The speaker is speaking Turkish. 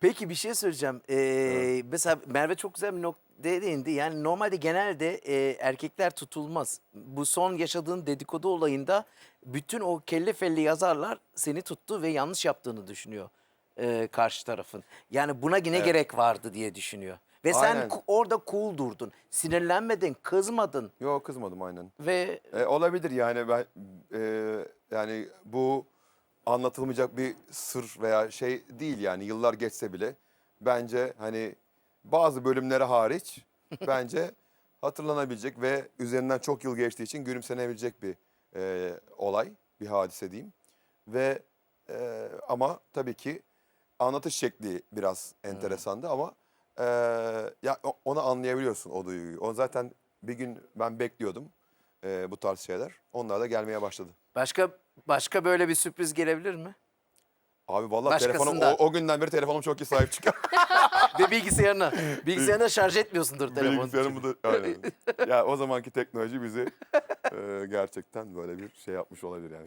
Peki bir şey söyleyeceğim. Ee, Mesela Merve çok güzel bir noktaya değindi. Yani normalde genelde e, erkekler tutulmaz. Bu son yaşadığın dedikodu olayında bütün o kelle felli yazarlar seni tuttu ve yanlış yaptığını düşünüyor e, karşı tarafın. Yani buna yine gerek vardı diye düşünüyor. Ve sen Aynen. ku- orada cool durdun. Sinirlenmedin, kızmadın Yok kızmadım aynen. ve E, olabilir yani ben e, yani bu anlatılmayacak bir sır veya şey değil yani yıllar geçse bile bence hani bazı bölümleri hariç bence hatırlanabilecek ve üzerinden çok yıl geçtiği için gülümsenebilecek bir e, olay, bir hadise diyeyim. Ve e, ama tabii ki anlatış şekli biraz enteresandı ama e, ya onu anlayabiliyorsun o duyguyu. O zaten bir gün ben bekliyordum e, bu tarz şeyler. Onlar da gelmeye başladı. başka başka böyle bir sürpriz gelebilir mi? Abi vallahi telefonum o, o günden beri telefonum çok iyi sahip çıkıyor. ve bilgisayarına. Bilgisayarına şarj etmiyorsundur telefonu. Bilgisayarım bu da aynen. ya o zamanki teknoloji bizi e, gerçekten böyle bir şey yapmış olabilir yani.